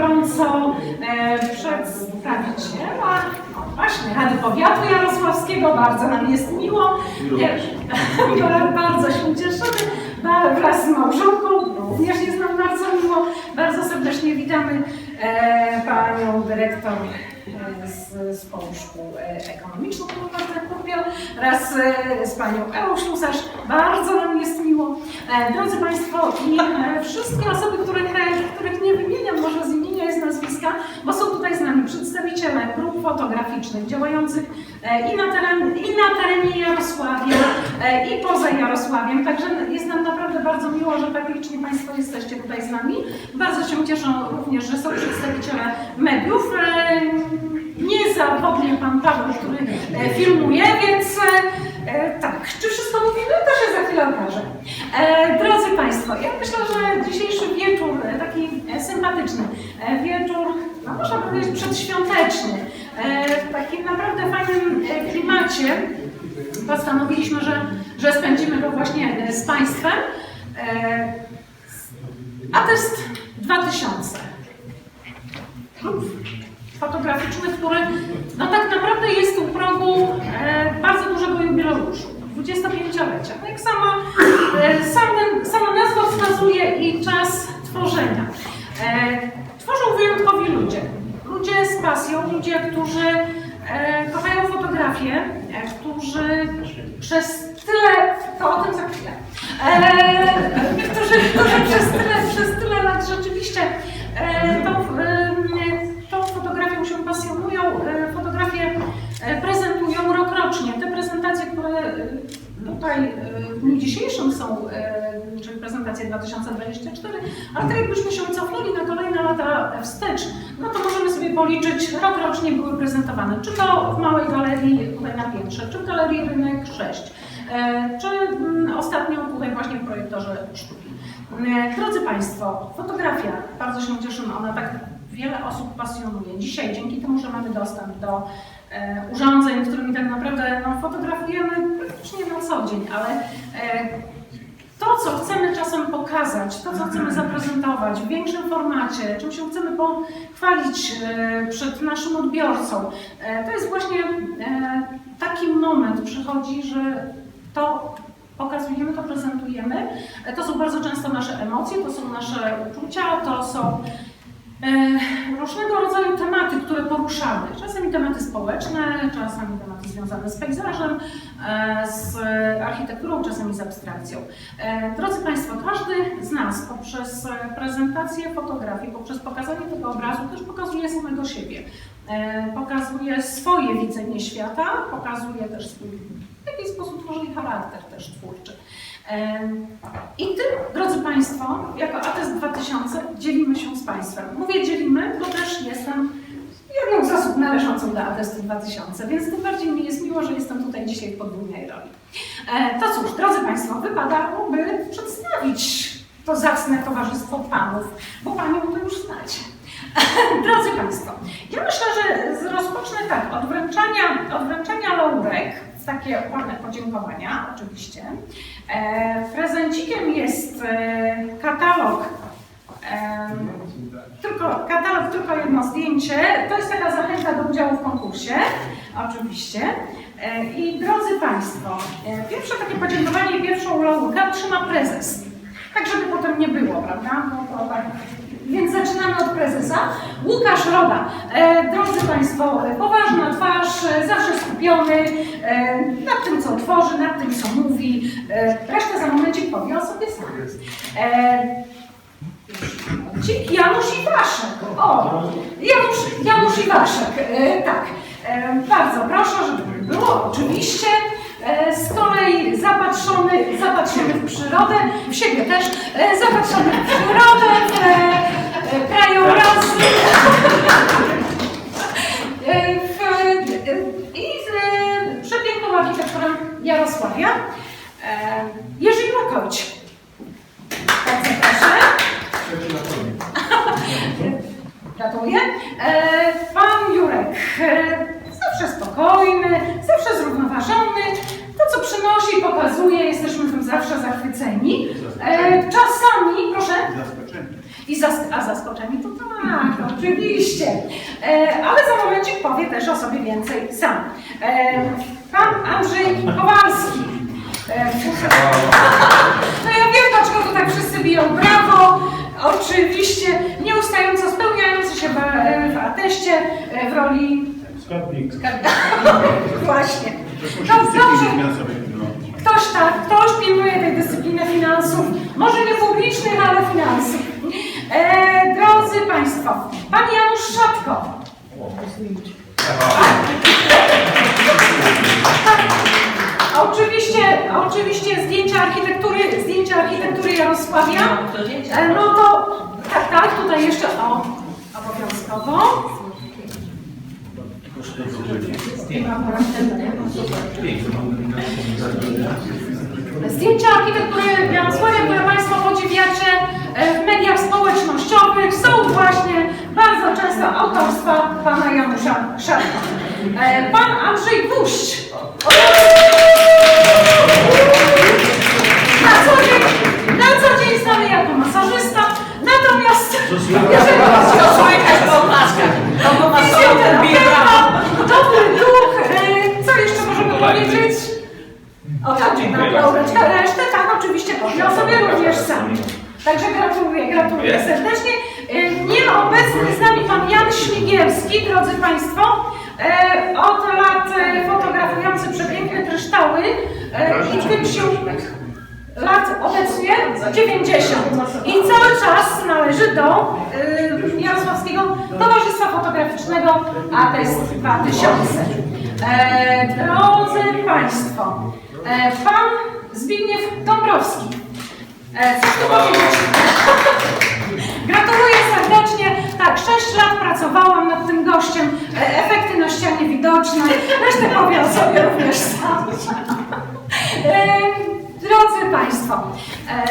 gorąco e, przedstawiciela, właśnie, Rady Powiatu Jarosławskiego, bardzo nam jest miło. E, bardzo się cieszymy. Wraz z małżonką również jest nam bardzo miło. Bardzo serdecznie witamy e, panią dyrektor e, z Zespołu Szkół e, Ekonomicznych Kupiel wraz z panią Ełą Ślusarz. Bardzo nam jest miło. Drodzy Państwo, i wszystkie osoby, których, których nie wymieniam może z imienia i z nazwiska, bo są tutaj z nami przedstawiciele grup fotograficznych działających e, i na, teren, i na terenie Jarosławia, e, i poza Jarosławiem. Także jest nam naprawdę bardzo miło, że tak licznie Państwo jesteście tutaj z nami. Bardzo się cieszę również, że są przedstawiciele mediów. E, Niezawodnie Pan Paweł, który filmuje, więc tak, czy wszystko mówimy? To się za chwilę okaże. Drodzy Państwo, ja myślę, że dzisiejszy wieczór, e, taki e, sympatyczny, e, wieczór, no można powiedzieć przedświąteczny, w takim naprawdę fajnym klimacie, postanowiliśmy, że, że spędzimy go właśnie z Państwem. Atest 2000 fotograficzny, który no tak naprawdę jest u progu bardzo dużego jubileuszu, 25-lecia. No jak sama, e, sama, sama nazwa wskazuje i czas tworzenia. E, tworzą wyjątkowi ludzie. Ludzie z pasją, ludzie, którzy e, kochają fotografię, e, którzy przez tyle, to o tym za chwilę, e, którzy, którzy przez, tyle, przez tyle lat rzeczywiście e, tą, e, tą fotografią się pasjonują, e, fotografię e, prezentują które e, tutaj e, w dniu dzisiejszym są, e, czyli prezentacje 2024, ale tak jakbyśmy się cofnęli na kolejne lata wstecz, no to możemy sobie policzyć, rokrocznie były prezentowane, czy to w Małej Galerii tutaj na piętrze, czy w Galerii Rynek 6, e, czy mm, ostatnio tutaj właśnie w projektorze sztuki. Drodzy Państwo, fotografia, bardzo się cieszymy, ona tak wiele osób pasjonuje. Dzisiaj dzięki temu, że mamy dostęp do urządzeń, którymi tak naprawdę no, fotografujemy praktycznie na co dzień, ale e, to, co chcemy czasem pokazać, to, co chcemy zaprezentować w większym formacie, czym się chcemy pochwalić e, przed naszym odbiorcą, e, to jest właśnie e, taki moment przychodzi, że to pokazujemy, to prezentujemy. E, To są bardzo często nasze emocje, to są nasze uczucia, to są e, różnego rodzaju tematy, które poruszamy. Czasami tematy społeczne, czasami tematy związane z pejzażem, e, z architekturą, czasami z abstrakcją. E, Drodzy Państwo, każdy z nas poprzez e, prezentację fotografii, poprzez pokazanie tego obrazu też pokazuje samego siebie. E, Pokazuje swoje widzenie świata, pokazuje też swój w jakiś sposób tworzyli charakter też twórczy. I tym, drodzy Państwo, jako ATES 2000 dzielimy się z Państwem. Mówię dzielimy, bo też jestem jedną z osób należącą do ATES 2000, więc tym bardziej mi jest miło, że jestem tutaj dzisiaj w podwójnej roli. E, to cóż, drodzy Państwo, wypadałoby przedstawić to zacne towarzystwo Panów, bo Panią to już znacie. Drodzy Państwo, ja myślę, że rozpocznę tak, od wręczania, od wręczania laurek, takie ładne podziękowania oczywiście. E, prezencikiem jest e, katalog, e, tylko, katalog, tylko jedno zdjęcie. To jest taka zachęta do udziału w konkursie, oczywiście. E, I drodzy Państwo, e, pierwsze takie podziękowanie, pierwszą laurkę otrzyma prezes. Tak, żeby potem nie było, prawda? No to tak. Więc zaczynamy od prezesa. Łukasz Roda. E, drodzy Państwo, e, poważna twarz, e, zawsze skupiony e, nad tym, co tworzy, nad tym, co mówi. E, resztę za momencik powie o sobie sam. E, Janusz Iwaszek. O, Janusz, Janusz Iwaszek, e, tak. E, bardzo proszę, żeby było, oczywiście. E, z kolei zapatrzony, zapatrzony w przyrodę, w siebie też, e, zapatrzony w przyrodę, w e, krajobrazy. I z przepiękną architekturę Jarosławia. Jerzy Makowicz. Też o sobie więcej sam. E, pan Andrzej Kowalski. E, no ja wiem, dlaczego tu tak wszyscy biją brawo. Oczywiście nieustająco spełniający się w, w ateście e, w roli Skarbnik. właśnie. Musi No, dobrze. Ktoś tak, ktoś pilnuje tej dyscypliny finansów, może nie publicznych, ale finansów. E, drodzy Państwo, Pan Janusz Szatko. Oczywiście zdjęcia architektury, zdjęcia architektury Jarosławia. E, no to tak, tak, tutaj jeszcze o, obowiązkowo. Zdjęcia architektury Jarosławia, które Państwo podziwiacie e, w mediach społecznościowych, są właśnie bardzo często autorstwa Pana Janusza Szarka. E, Pan Andrzej Gwóźdź. Na co dzień, na co dzień znany jako masażysta, natomiast jeżeli chodzi o fizjoterapeuta, dobry duch, e, co jeszcze możemy powiedzieć? O, tak, tak, resztę tak oczywiście o sobie również sam. Także gratuluję, gratuluję serdecznie. E, Nieobecny z nami pan Jan Śmigielski, drodzy Państwo, e, od lat e, fotografujący przepiękne kryształy e, i tym się lat obecnie 90 i cały czas należy do y, Jarosławskiego Towarzystwa Fotograficznego ATES 2000. E, drodzy Państwo, e, Pan Zbigniew Dąbrowski. E? Gratuluję serdecznie. Tak, 6 lat pracowałam nad tym gościem. E, efekty na ścianie widoczne. Resztę powiem sobie również sam. E, Drodzy Państwo, e,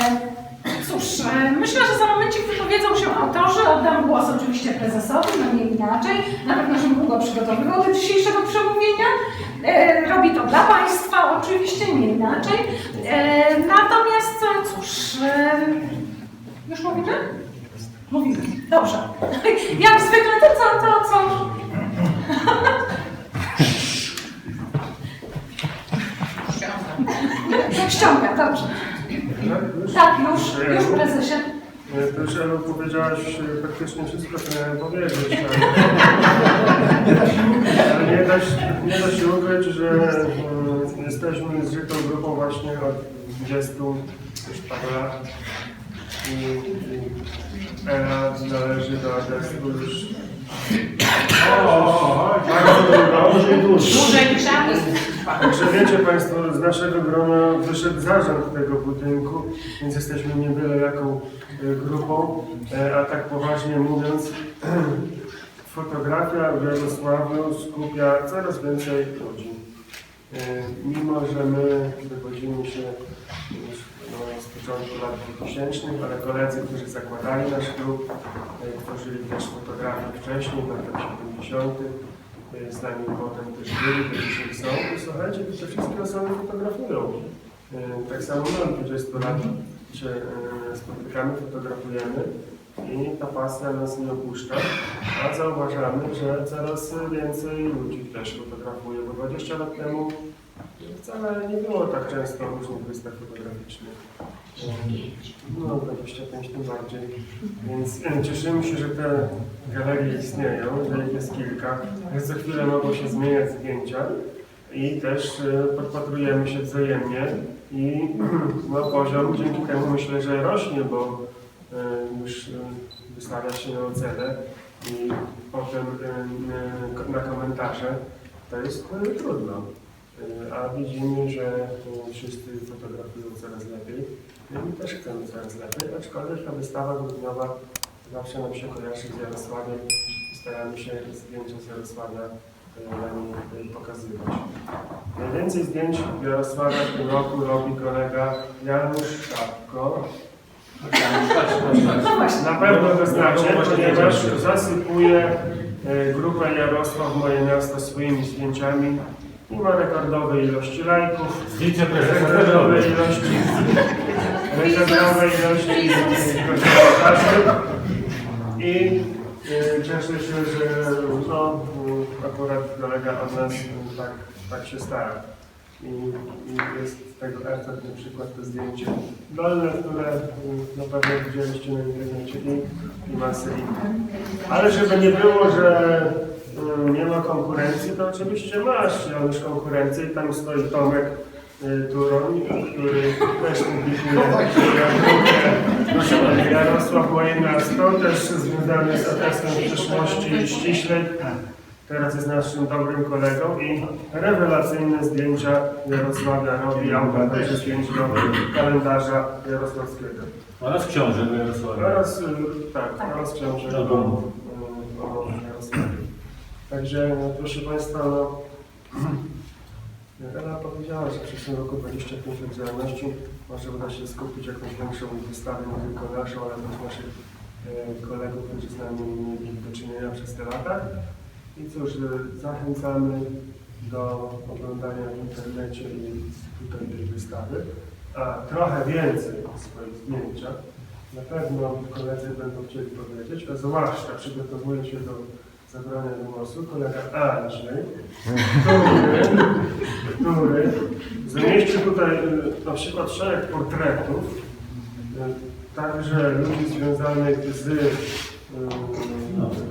cóż, e, myślę, że za momencik wypowiedzą się autorzy. Oddam głos oczywiście prezesowi, no nie inaczej. Na pewno długo przygotowywał do dzisiejszego przemówienia. E, Robi to dla Państwa, oczywiście nie inaczej. Natomiast cóż, już mówimy? Mówimy. Dobrze. Jak zwykle to co, to co? Ściąga, dobrze. Tak, już, już prezesie. Już Elu powiedziałaś e, praktycznie wszystko, co miałem powiedzieć. Ale nie da, się- nie da się ukryć, że e, jesteśmy zżytą grupą właśnie od 20 już parę lat. I, i Ela należy do Adestu już bardzo długo. Także wiecie Państwo, z naszego grona wyszedł zarząd tego budynku, więc jesteśmy nie byle jaką e, grupą, E, a tak poważnie mówiąc, fotografia w Jarosławiu skupia coraz więcej ludzi. E, Mimo, że my wychodzimy się już, no, z początku lat 2000, ale koledzy, którzy zakładali nasz klub, tworzyli też fotografię wcześniej, w latach 70. e, Z nami potem też to dzisiaj są. I słuchajcie, te wszystkie osoby fotografują. E, Tak samo od 20 lat się spotykamy, fotografujemy i ta pasja nas nie opuszcza, a zauważamy, że coraz więcej ludzi też fotografuje, bo 20 lat temu wcale nie było tak często różnych wystaw fotograficznych. No, 25 tym bardziej. Więc e, cieszymy się, że te galerie istnieją, że ich jest kilka, że za chwilę mogą się zmieniać zdjęcia i też e, podpatrujemy się wzajemnie i no, poziom dzięki temu myślę, że rośnie, bo e, już wystawia się na ocenę i potem na komentarze to jest trudno. E, A widzimy, że e, wszyscy fotografują coraz lepiej. No i my też chcemy coraz lepiej, aczkolwiek ta wystawa grudniowa zawsze nam się kojarzy z Jarosławiem i staramy się zdjęcia z Jarosławia e, na niej e, pokazywać. Najwięcej zdjęć Jarosława w tym roku robi kolega Janusz Szapko. No właśnie. Na pewno to znacie, ponieważ zasypuje e, grupę Jarosław Moje Miasto swoimi zdjęciami i ma rekordowe ilości lajków, Zdjęcie prezesa też rekordowe robię. ilości rekordowe ilości komentarzy i e, cieszę się, że no, m, akurat kolega od nas m, tak, tak się stara. I, I jest tego efekt, na przykład to zdjęcie dolne, które m, na pewno widzieliście na internecie i, i masy innych. Ale żeby nie było, że nie ma konkurencji, to oczywiście masz Janusz konkurencję i tam stoi Tomek y, Turoń, który też publikuje Proszę, Jarosław Moje Miasto, też związany z atestem przyszłości ściślej. Teraz jest naszym dobrym kolegą i rewelacyjne zdjęcia Jarosławia robi autor też zdjęć do kalendarza jarosławskiego. Oraz książę do Jarosława. Oraz, y, tak, oraz książę Albumów. y, o Jarosławie. Także, no, proszę Państwa, no, Ela powiedziała, że w przyszłym roku 25 lat działalności może uda się skupić jakąś większą wystawę, nie tylko naszą, ale też naszych e, kolegów, którzy z nami mieli do czynienia przez te lata. I cóż, e, zachęcamy do oglądania w internecie i tutaj tej wystawy. A trochę więcej o swoich zdjęciach na pewno koledzy będą chcieli powiedzieć, a zwłaszcza przygotowuję się do zabrania głosu kolega Andrzej, który, który? Zamieścił tutaj y, na przykład szereg portretów, y, także ludzi związanych z y,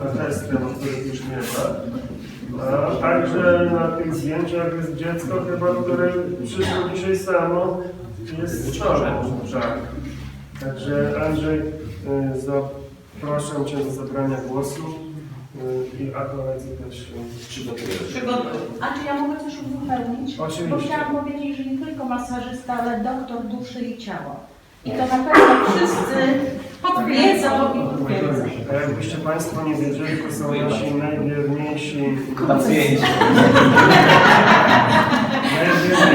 atestem, o których już nie ma, a także na tych zdjęciach jest dziecko chyba, które przyszło dzisiaj samo, jest tobą, tak. Także Andrzej, zapraszam Cię do zabrania głosu i a koledzy też się przygotują. A czy ja mogę coś uzupełnić? Oczywiście. Bo chciałam powiedzieć, że nie tylko masażysta, ale doktor duszy i ciała. I to na pewno wszyscy wiedzą i potwierdzą. A jakbyście Państwo nie wiedzieli, to są nasi najwierniejsi Pacjenci.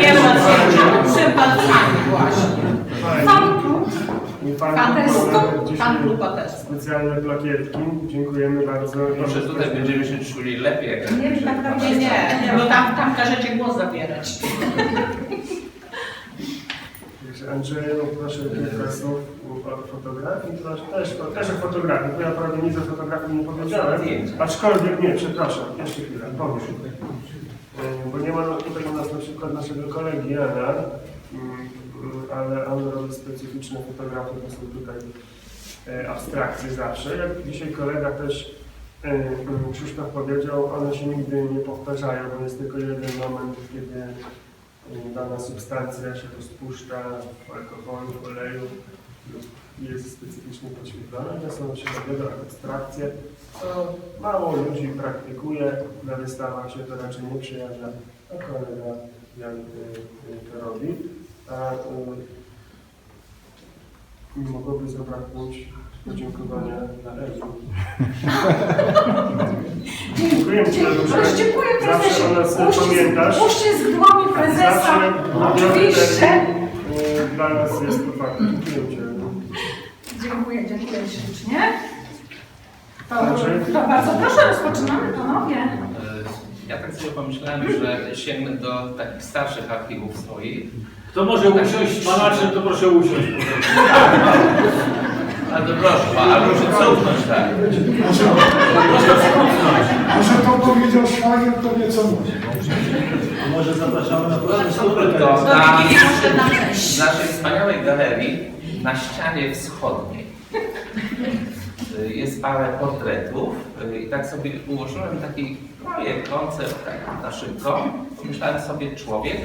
Nie ma najwierniejsi przypadki właśnie. I Pan klub specjalne plakietki. Dziękujemy bardzo. Proszę, tutaj będziemy się czuli lepiej. jak Nie, że tak naprawdę nie, nie, bo tam, tam każecie głos zabierać. Także Andrzeju, proszę kilka słów o fotografii, proszę, też, też o fotografii, bo ja prawie nic o fotografii nie powiedziałem, aczkolwiek nie, przepraszam, jeszcze chwilę, powiem. E, Bo nie ma tutaj u nas na przykład naszego kolegi Jana, mm, ale on robi specyficzne fotografie, to są tutaj e, abstrakcje zawsze. Jak dzisiaj kolega też e, Krzysztof powiedział, one się nigdy nie powtarzają, bo jest tylko jeden moment, kiedy dana substancja się rozpuszcza w alkoholu, w oleju jest specyficznie podświetlona. To są środowe abstrakcje, to mało ludzi praktykuje, na wystawach się to raczej nie przejawia, a kolega Jan to robi. A y, mogłoby zabraknąć podziękowania dla Eli. Dziękuję Ci. Ależ dziękuję Zawsze o nas prezesie. Uścisk dłoni prezesa. Zawsze Oczywiście. dla nas jest to fakt. Dziękuję Cię. Dziękuję, dziękuję ślicznie. To, bardzo proszę, rozpoczynamy panowie. Ja tak sobie pomyślałem, że sięgnę do takich starszych archiwów swoich. Kto może usiąść malaczem, to proszę usiąść. Ale to proszę, albo muszę cofnąć, tak. Proszę wstrzymać. Może to powiedział szwagier, to wie co mówi. Może zapraszamy na To proszę. na Proszę cześć. naszej wspaniałej galerii na ścianie wschodniej y, jest parę portretów y, i tak sobie ułożyłem taki projekt, koncept tak na szybko. Pomyślałem sobie człowiek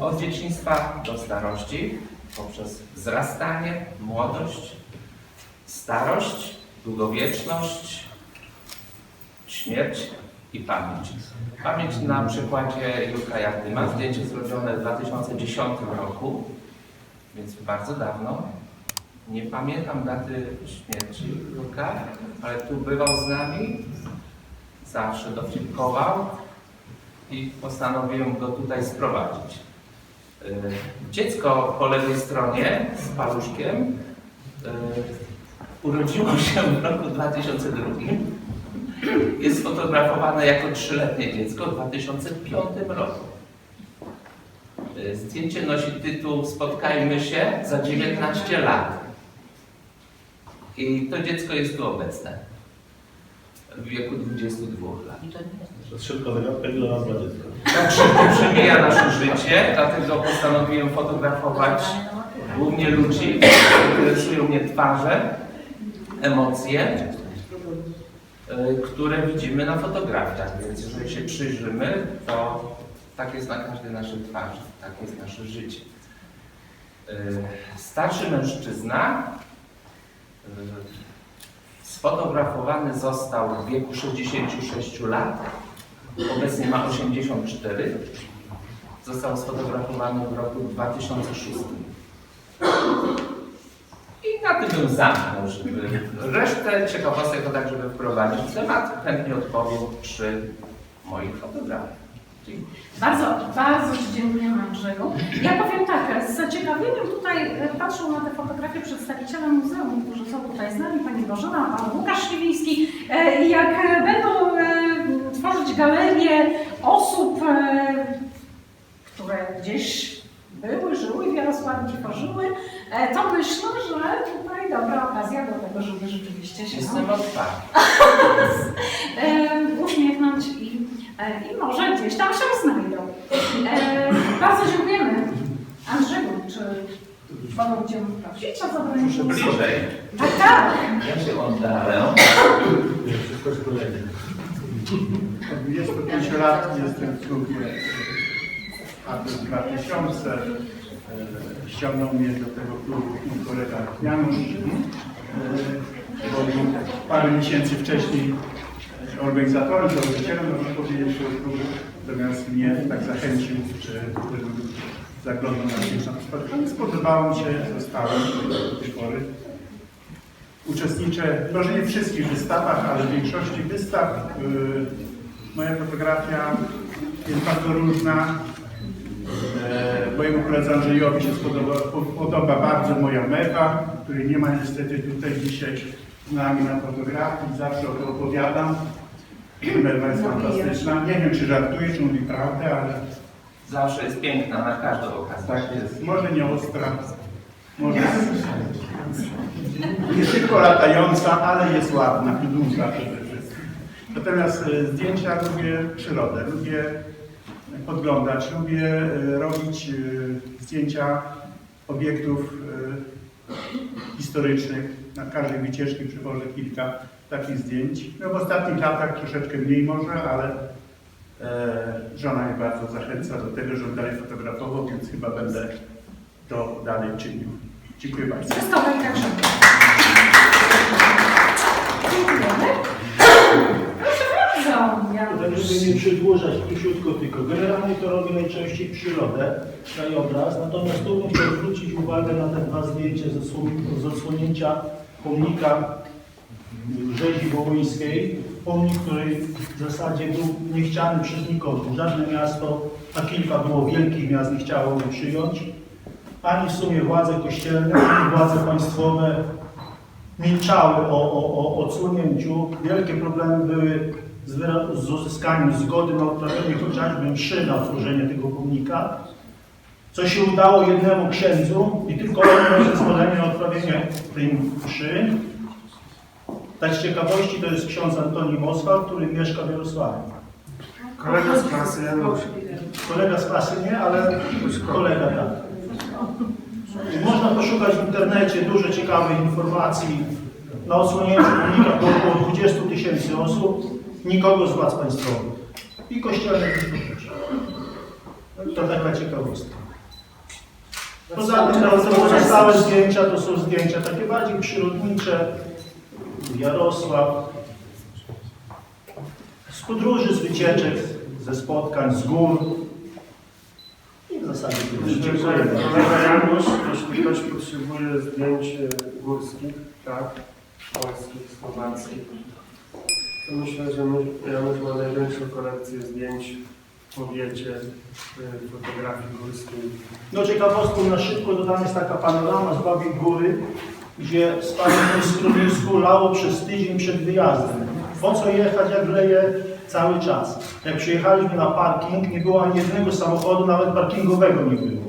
od dzieciństwa do starości poprzez wzrastanie, młodość, starość, długowieczność, śmierć i pamięć. Pamięć na przykładzie Jurka Jardyma, zdjęcie zrobione w 2010 roku, więc bardzo dawno. Nie pamiętam daty śmierci Jurka, ale tu bywał z nami, zawsze dowcipkował. I postanowiłem go tutaj sprowadzić. Y, Dziecko po lewej stronie z paluszkiem y, urodziło się w roku 2002. Jest fotografowane jako trzyletnie dziecko w 2005 roku. Y, Zdjęcie nosi tytuł Spotkajmy się za 19 lat. I to dziecko jest tu obecne w wieku 22 lat. To szybko zagadka, ile nazwa dziecka. Tak szybko przemija nasze życie, dlatego postanowiłem fotografować głównie ludzi, interesują mnie twarze, emocje, które widzimy na fotografiach, więc jeżeli się przyjrzymy, to tak jest na każdej naszej twarzy, tak jest nasze życie. Y, Starszy mężczyzna y, sfotografowany został w wieku 66 lat, obecnie ma 84. Został sfotografowany w roku 2006. I na tym bym zamknął, żeby resztę ciekawostek to tak, żeby wprowadzić w temat, chętnie odpowiem przy moich fotografiach. Dziękuję. Bardzo, bardzo Ci dziękujemy Andrzeju. Ja powiem tak, z zaciekawieniem tutaj e, patrzą na te fotografie przedstawiciele muzeum, którzy są tutaj z nami, Pani Bożena, Pan Łukasz Śliwiński. E, Jak e, będą tworzyć galerię osób, które gdzieś były, żyły w Jarosławiu, tworzyły, to myślę, że tutaj dobra okazja do tego, żeby rzeczywiście się Jestem otwarty. e, uśmiechnąć i, i może gdzieś tam się znajdą. Bardzo dziękujemy. Andrzeju, czy mogą Cię prosić o zabranie głosu? Bliżej. Tak, tak. Ja się oddalę. Wszystko jest kolejne. Od 25 lat jestem w klubie ATS 2000. E, Ściągnął mnie do tego klubu mój kolega Janusz, e, bo był parę miesięcy wcześniej organizatorem, założycielem, można powiedzieć, tego klubu. Natomiast mnie tak zachęcił, że zaglądał na tam spotkanie. Spodobało mi się, zostałem do tej pory. Uczestniczę, może nie w wszystkich wystawach, ale w większości wystaw. y, Moja fotografia jest bardzo różna. E, Mojemu koledze Andrzejowi się spodoba, po- podoba bardzo moja mewa, której nie ma niestety tutaj dzisiaj z nami na fotografii. Zawsze o to opowiadam. Mewa jest fantastyczna. Nie wiem, czy żartuje, czy mówi prawdę, ale Zawsze jest piękna na każdą okazję. tak jest. Może nie ostra, może nie tylko latająca, ale jest ładna i duża przede wszystkim. Natomiast e, zdjęcia lubię przyrodę, lubię podglądać, lubię e, robić e, zdjęcia obiektów historycznych. Na każdej wycieczki przywożę kilka takich zdjęć. No w ostatnich latach troszeczkę mniej może, ale żona mnie bardzo zachęca do tego, żebym dalej fotografował, więc chyba będę to dalej czynił. Dziękuję bardzo. Tak także. Dziękujemy. Proszę bardzo, Tak, Janusz. żeby nie przedłużać króciutko tylko. Generalnie to robię najczęściej przyrodę, krajobraz, natomiast tu bym chciał zwrócić uwagę na te dwa zdjęcia z odsłon- z odsłonięcia pomnika rzezi wołyńskiej. Pomnik, który w zasadzie był niechciany przez nikogo. Żadne miasto, a kilka było wielkich miast nie chciało go przyjąć. Ani w sumie władze kościelne, ani władze państwowe milczały o, o, o odsłonięciu. Wielkie problemy były z, z uzyskaniem zgody na odprawienie chociażby mszy na otworzenie tego pomnika. Co się udało jednemu księdzu i tylko on miał zezwolenie na odprawienie tej mszy. Tak z ciekawości to jest ksiądz Antoni Moskwa, który mieszka w Jarosławiu. Kolega z klasy Janusz. Kolega z klasy nie, ale kolega tak. Można poszukać w internecie dużo ciekawych informacji. Na odsłonięciu pomnika było około 20 tysięcy osób, nikogo z władz państwowych. I kościelne też. To taka ciekawostka. Poza tym to pozostałe zdjęcia to są zdjęcia takie bardziej przyrodnicze. Jarosław. Z podróży, z wycieczek, ze spotkań, z gór. I w zasadzie że kolega Janusz, jeśli ktoś potrzebuje zdjęć e, górskich, tak, polskich, słowackich, to myślę, że Janusz ma największą kolekcję zdjęć w powiecie y, fotografii górskiej. No ciekawostką na szybko dodana jest taka panorama z Babiej Góry, gdzie z panem Strumińsku lało przez tydzień przed wyjazdem. Po co jechać, jak leje cały czas? Jak przyjechaliśmy na parking, nie było ani jednego samochodu, nawet parkingowego nie było.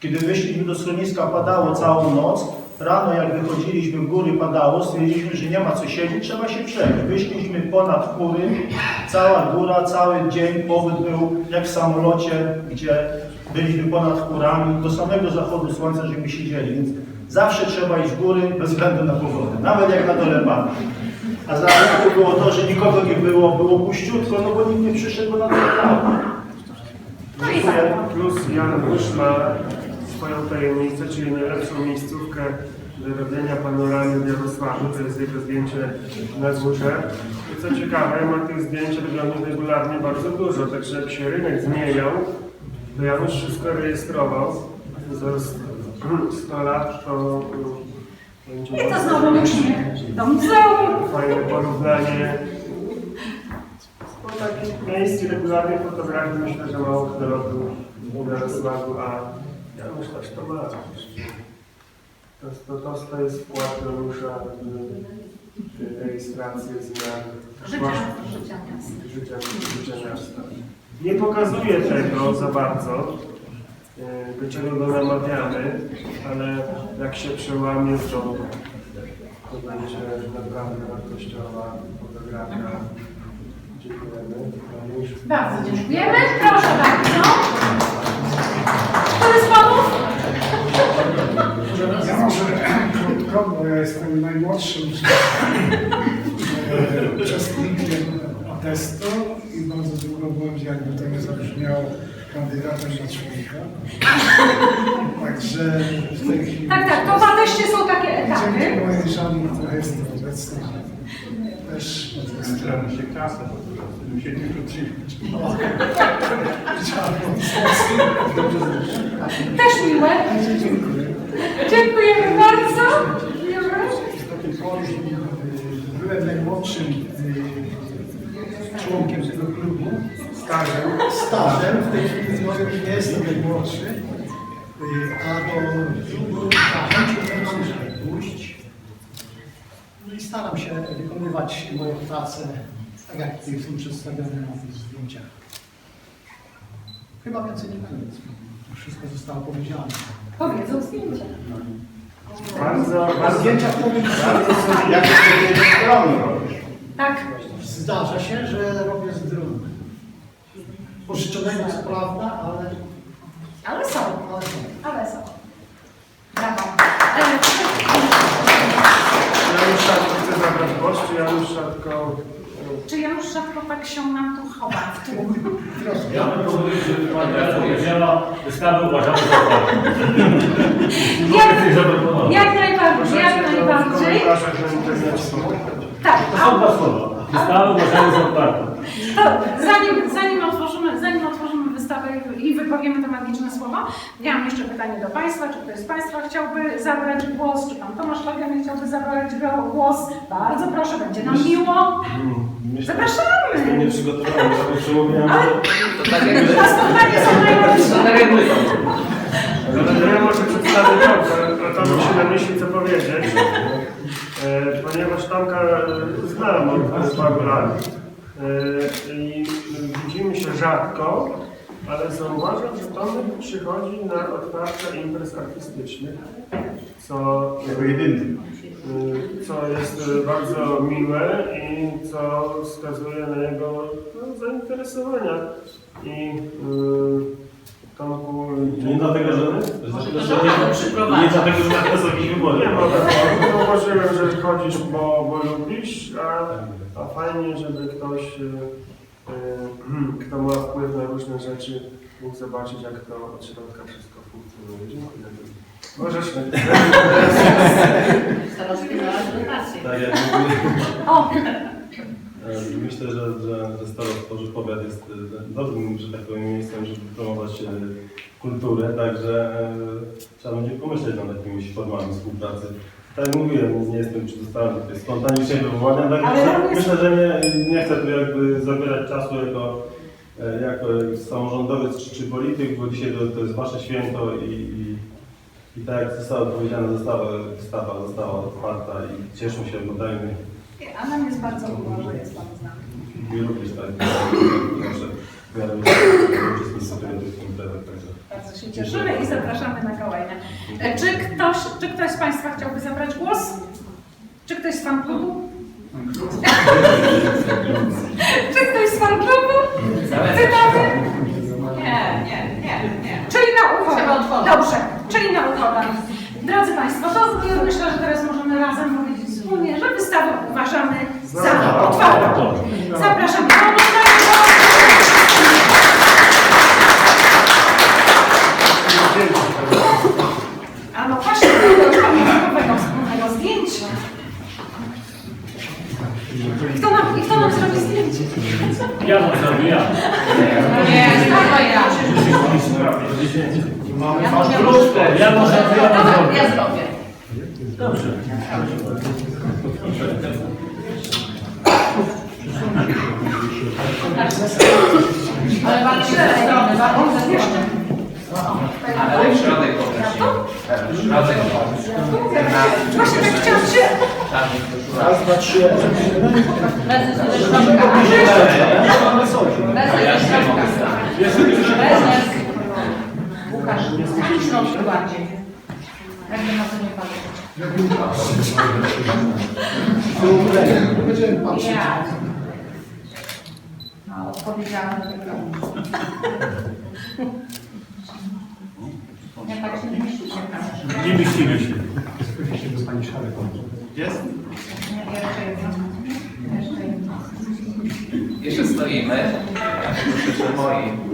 Kiedy wyszliśmy do schroniska, padało całą noc. Rano, jak wychodziliśmy w góry, padało, stwierdziliśmy, że nie ma co siedzieć, trzeba się przejść. Wyszliśmy ponad góry, cała góra, cały dzień, pobyt był jak w samolocie, gdzie byliśmy ponad górami, do samego zachodu słońca, żeby siedzieli. Więc zawsze trzeba iść w góry bez względu na pogodę, nawet jak na dole pada. A zaletą było to, że nikogo nie było, było puściutko, no bo nikt nie przyszedł na dole. No tak. Plus Janusz ma swoją tajemnicę, czyli najlepszą miejscówkę do robienia panoramy w Jarosławiu. To jest jego zdjęcie na górze. I co ciekawe, ma tych zdjęć robionych regularnie bardzo dużo, także jak się rynek zmieniał, to Janusz wszystko rejestrował. Za 100 lat to y, będzie I to znowu musimy do muzeum. fajne porównanie. Po takich miejsc regularnych fotografii myślę, że mało kto robił w Jarosławiu, a Janusz też to ma. To, to, to, jest wkład Janusza w rejestrację zmian Życia, życia miasta. życia, życia miasta. Nie pokazuje tego za bardzo, do czego go namawiamy, ale jak się przełamie, to, to będzie naprawdę wartościowa fotografia. Dziękujemy. Bardzo dziękujemy. Proszę bardzo. Który z panów? Ja może krótko, bo ja jestem najmłodszym e, uczestnikiem testu i bardzo długo byłem, jakby to nie zabrzmiało, kandydatem na człowieka. Także w tej chwili... Tak, tak, to teście są takie etapy. Dzięki mojej żonie, która jest obecna, też Zbieramy się kasę, po prostu, żeby się nie chciałbym Też miłe. Dziękuję. Dziękujemy bardzo. Tej byłem najmłodszym y, członkiem tego klubu. Starzem. Stażem, w tej chwili może nie jestem najmłodszy, y, a do zachęcił mnie, żeby pójść. I staram się wykonywać moją pracę tak, jak tutaj są przedstawione na tych zdjęciach. Chyba więcej nie będę. Wszystko zostało powiedziane. Powiedzą zdjęcia. Bardzo, bardzo, zdjęcia powiem, bardzo sobie Jak jeszcze wiedzieć, strony robisz? Tak. Zdarza się, że robię z dronu. Pożyczonego co prawda, ale, Ale są. ale są. Brawo. Janusz Szatko chce zabrać głos, czy Janusz Szatko... Czy Janusz rzadko tak się nam tu chowa w tył? Ja bym proponuję, żeby pani Beata powiedziała, wystawę uważamy za otwartą. Jak, najbardziej, jak najbardziej. na internecie Tak, To są dwa słowa. Wystawę uważamy za otwartą. To zanim, zanim, otworzymy, zanim otworzymy wystawę i wypowiemy te magiczne słowa, ja mam jeszcze pytanie do Państwa. Czy ktoś z Państwa chciałby zabrać głos? Czy Pan Tomasz Lagian chciałby zabrać głos? Bardzo proszę, będzie nam miło. Myślę, Zapraszamy! Jestem nieprzygotowany do tego przemówienia. Ale To tak jakby... na spotkanie są To najlepsze. tak jakby... Ale ja może przedstawię Tomka, a Tomek się namyśli co powiedzieć. E, ponieważ Tomka e, znam od paru lat i widzimy się rzadko, ale zauważam, że Tomek przychodzi na otwarcie imprez artystycznych, co, Jako jedyny. e, co jest e, bardzo miłe i co wskazuje na jego no, zainteresowania. I e, Tomku, Nie dlatego, że, że, że, że nie, nie dlatego, że tak jakieś wybory. Nie mogę. Zauważyłem, że chodzisz, bo, bo lubisz, a, a fajnie, żeby ktoś, e, e, kto ma wpływ na różne rzeczy, mógł zobaczyć, jak to od środka wszystko funkcjonuje. Dziękuję. Możesz. Tak, ja mówię. O, E, Myślę, że, że, że Starost Tworzy Powiat jest e, dobrym, że tak powiem, miejscem, żeby promować e, kulturę, także e, trzeba będzie pomyśleć nad jakimiś formami współpracy. Tak jak mówiłem, nie jestem przydostałem do tej spontanicznej wywołania, Ale także myślę, że nie, nie chcę tu jakby zabierać czasu jako e, jako samorządowiec czy, czy polityk, bo dzisiaj to, to jest Wasze święto i, i, i tak jak zostało powiedziane, została, wystawa została otwarta i cieszmy się, oglądajmy. A nam jest bardzo miło, że jest Pan z nami. I również tak, proszę, w tym imprezach, także. Bardzo się cieszymy i zapraszamy na kołajnę. E, Czy ktoś, czy ktoś z Państwa chciałby zabrać głos? Czy ktoś z fan klubu? Czy ktoś z fan klubu? Pytamy? Nie, nie, nie, nie. Czyli na uchodę. Dobrze, czyli na uchodę. Drodzy Państwo, to ja myślę, że teraz możemy razem powiedzieć wspólnie, że wystawę uważamy za otwartą. Zapraszam do oglądania. A no właśnie, tego pamiątkowego wspólnego zdjęcia. Kto nam, i kto nam zrobi zdjęcie? Ja mam zrobię, ja. Nie, to ja. Masz krótko, ja może ja mam Dobra, zrobię. ja zrobię. Dobrze. Ale Pan się strony, bardzo jeszcze. Ale w środek poproszę. W środek Właśnie tak chciałam się... Czarny koszula. Raz, dwa, trzy. Prezes ze środka. Prezes ze środka. Prezes. Łukasz, w środku bardziej. Jakby na to nie patrzeć. Ja. No, odpowiedzialny wygląd. Ja tak się nie myśli się proszę. Nie mieścimy się. Jest? Nie, Jeszcze jedno. Stoimy. Ja proszę, że moi